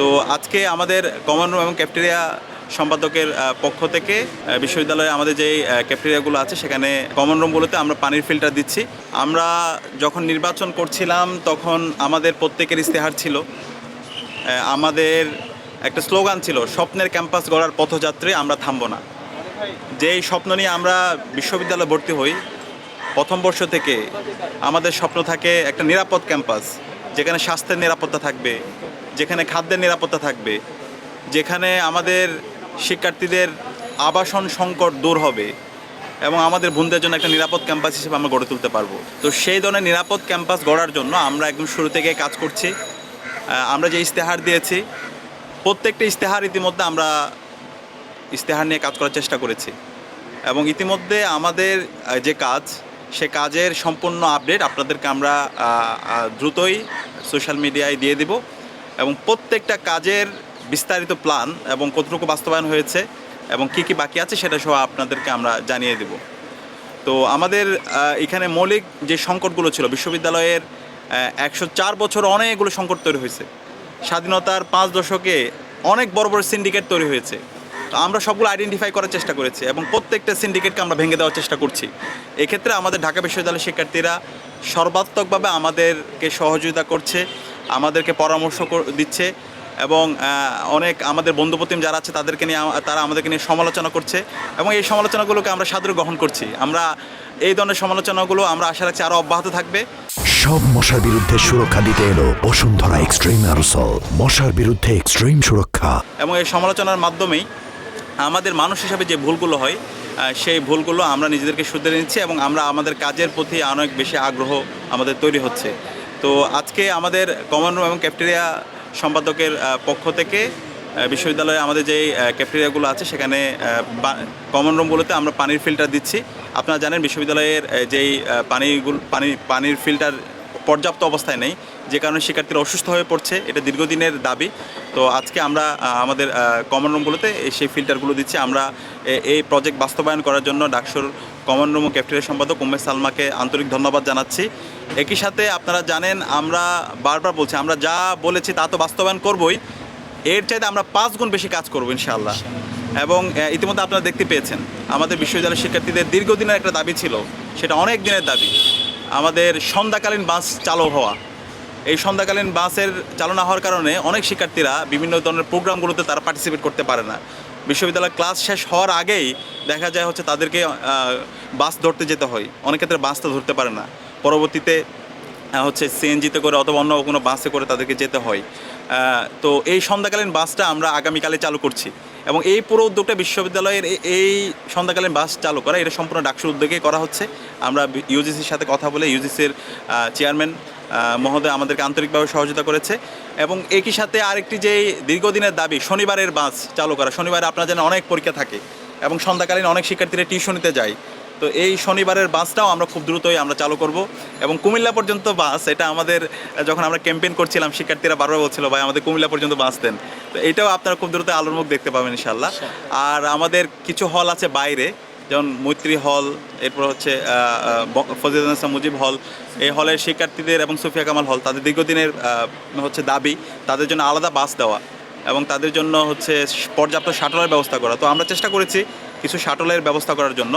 তো আজকে আমাদের কমন রুম এবং ক্যাফটেরিয়া সম্পাদকের পক্ষ থেকে বিশ্ববিদ্যালয়ে আমাদের যে ক্যাফটেরিয়াগুলো আছে, সেখানে কমন রুমগুলোতে আমরা পানির ফিল্টার দিচ্ছি। আমরা যখন নির্বাচন করছিলাম, তখন আমাদের প্রত্যেকের ইস্তেহার ছিল। আমাদের একটা স্লোগান ছিল, স্বপ্নের ক্যাম্পাস গড়ার পথযাত্রী আমরা থামবো না। যেই স্বপ্ন নিয়ে আমরা বিশ্ববিদ্যালয়ে ভর্তি হই, প্রথম বর্ষ থেকে আমাদের স্বপ্ন থাকে একটা নিরাপদ ক্যাম্পাস, যেখানে স্বাস্থ্যের নিরাপত্তা থাকবে যেখানে খাদ্যের নিরাপত্তা থাকবে, যেখানে আমাদের শিক্ষার্থীদের আবাসন সংকট দূর হবে এবং আমাদের বন্ধুদের জন্য একটা নিরাপদ ক্যাম্পাস হিসেবে আমরা গড়ে তুলতে পারব। তো সেই ধরনের নিরাপদ ক্যাম্পাস গড়ার জন্য আমরা একদম শুরু থেকে কাজ করছি। আমরা যে ইস্তেহার দিয়েছি, প্রত্যেকটা ইস্তেহার ইতিমধ্যে আমরা ইস্তেহার নিয়ে কাজ করার চেষ্টা করেছি। এবং ইতিমধ্যে আমাদের যে কাজ, সে কাজের সম্পূর্ণ আপডেট আপনাদেরকে আমরা দ্রুতই সোশ্যাল মিডিয়ায় দিয়ে দিব। এবং প্রত্যেকটা কাজের বিস্তারিত প্ল্যান এবং কতটুকু বাস্তবায়ন হয়েছে এবং কি কি বাকি আছে সেটা সহ আপনাদেরকে আমরা জানিয়ে দেব। তো আমাদের এখানে মৌলিক যে সংকটগুলো ছিল, বিশ্ববিদ্যালয়ের একশো চার বছর অনেকগুলো সংকট তৈরি হয়েছে। স্বাধীনতার পাঁচ দশকে অনেক বড় বড় সিন্ডিকেট তৈরি হয়েছে। তো আমরা সবগুলো আইডেন্টিফাই করার চেষ্টা করেছি এবং প্রত্যেকটা সিন্ডিকেটকে আমরা ভেঙে দেওয়ার চেষ্টা করছি। এক্ষেত্রে আমাদের ঢাকা বিশ্ববিদ্যালয়ের শিক্ষার্থীরা সর্বাত্মকভাবে আমাদেরকে সহযোগিতা করছে আমাদেরকে পরামর্শ দিচ্ছে এবং অনেক আমাদের বন্ধুপ্রতিম যারা আছে তাদেরকে নিয়ে তারা আমাদেরকে নিয়ে সমালোচনা করছে এবং এই সমালোচনাগুলোকে আমরা সাদরে গ্রহণ করছি। আমরা এই ধরনের সমালোচনাগুলো আমরা আশা রাখছি আরও অব্যাহত থাকবে। সব মশার বিরুদ্ধে সুরক্ষা দিতে এলো বসুন্ধরা এক্সট্রিম অ্যারোসল। মশার বিরুদ্ধে এক্সট্রিম সুরক্ষা। এবং এই সমালোচনার মাধ্যমেই আমাদের মানুষ হিসাবে যে ভুলগুলো হয় সেই ভুলগুলো আমরা নিজেদেরকে শুধরে নিচ্ছি এবং আমরা আমাদের কাজের প্রতি অনেক বেশি আগ্রহ আমাদের তৈরি হচ্ছে। তো আজকে আমাদের কমন রুম এবং ক্যাফটেরিয়া সম্পাদকের পক্ষ থেকে বিশ্ববিদ্যালয়ে আমাদের আহ, ক্যাফটেরিয়াগুলো আছে সেখানে কমন রুমগুলোতে আমরা পানির ফিল্টার দিচ্ছি। আপনারা জানেন বিশ্ববিদ্যালয়ের যেই পানিগুলো পানি পানির ফিল্টার পর্যাপ্ত অবস্থায় নেই যে কারণে শিক্ষার্থীরা অসুস্থ হয়ে পড়ছে এটা দীর্ঘদিনের দাবি। তো আজকে আমরা আমাদের কমন রুমগুলোতে সেই ফিল্টারগুলো দিচ্ছি। আমরা এই প্রজেক্ট বাস্তবায়ন করার জন্য ডাকসুর কমন রুম ক্যাফটেরিয়া সম্পাদক উমেশ সালমাকে আন্তরিক ধন্যবাদ জানাচ্ছি। একই সাথে আপনারা জানেন, আমরা বারবার বলছি, আমরা যা বলেছি তা তো বাস্তবায়ন করবই। এর চাইতে আমরা পাঁচ গুণ বেশি কাজ করব ইনশাআল্লাহ। এবং ইতিমধ্যে আপনারা দেখতে পেয়েছেন, আমাদের বিশ্ববিদ্যালয়ের শিক্ষার্থীদের দীর্ঘদিনের একটা দাবি ছিল, সেটা অনেক দিনের দাবি। আমাদের সন্ধ্যাকালীন বাস চালু হওয়া। এই সন্ধ্যাকালীন বাসের চালনা হওয়ার কারণে অনেক শিক্ষার্থীরা বিভিন্ন ধরনের প্রোগ্রামগুলোতে তারা পার্টিসিপেট করতে পারে না। বিশ্ববিদ্যালয় ক্লাস শেষ হওয়ার আগেই দেখা যায় হচ্ছে তাদেরকে বাস ধরতে যেতে হয়। অনেক ক্ষেত্রে বাসটা ধরতে পারে না। পরবর্তীতে হচ্ছে সিএনজিতে করে অথবা অন্য কোনো বাসে করে তাদেরকে যেতে হয়। তো এই সন্ধ্যাকালীন বাসটা আমরা আগামীকালে চালু করছি। এবং এই পুরো উদ্যোগটা বিশ্ববিদ্যালয়ের এই সন্ধ্যাকালীন বাস চালু করা, এটা সম্পূর্ণ ডাকসুর উদ্যোগেই করা হচ্ছে। আমরা ইউজিসির সাথে কথা বলে ইউজিসির চেয়ারম্যান মহোদয় আমাদেরকে আন্তরিকভাবে সহযোগিতা করেছে। এবং একই সাথে আরেকটি যে দীর্ঘদিনের দাবি শনিবারের বাস চালু করা। শনিবারে আপনার যেন অনেক পরীক্ষা থাকে এবং সন্ধ্যাকালীন অনেক শিক্ষার্থীরা টিউশনিতে যায়। তো এই শনিবারের বাসটাও আমরা খুব দ্রুতই আমরা চালু করব। এবং কুমিল্লা পর্যন্ত বাস এটা আমাদের যখন আমরা ক্যাম্পেইন করছিলাম শিক্ষার্থীরা বারবার বলছিল ভাই আমাদের কুমিল্লা পর্যন্ত বাস দেন। তো এটাও আপনারা খুব দ্রুত আলোর মুখ দেখতে পাবেন ইনশাল্লাহ আর আমাদের কিছু হল আছে বাইরে। যেমন মৈত্রী হল, এরপর হচ্ছে ফজিদ হাসান মুজিব হল, এই হলের শিক্ষার্থীদের এবং সুফিয়া কামাল হল তাদের দীর্ঘদিনের হচ্ছে দাবি তাদের জন্য আলাদা বাস দেওয়া এবং তাদের জন্য হচ্ছে পর্যাপ্ত শাটলের ব্যবস্থা করা। তো আমরা চেষ্টা করেছি কিছু শাটলের ব্যবস্থা করার জন্য।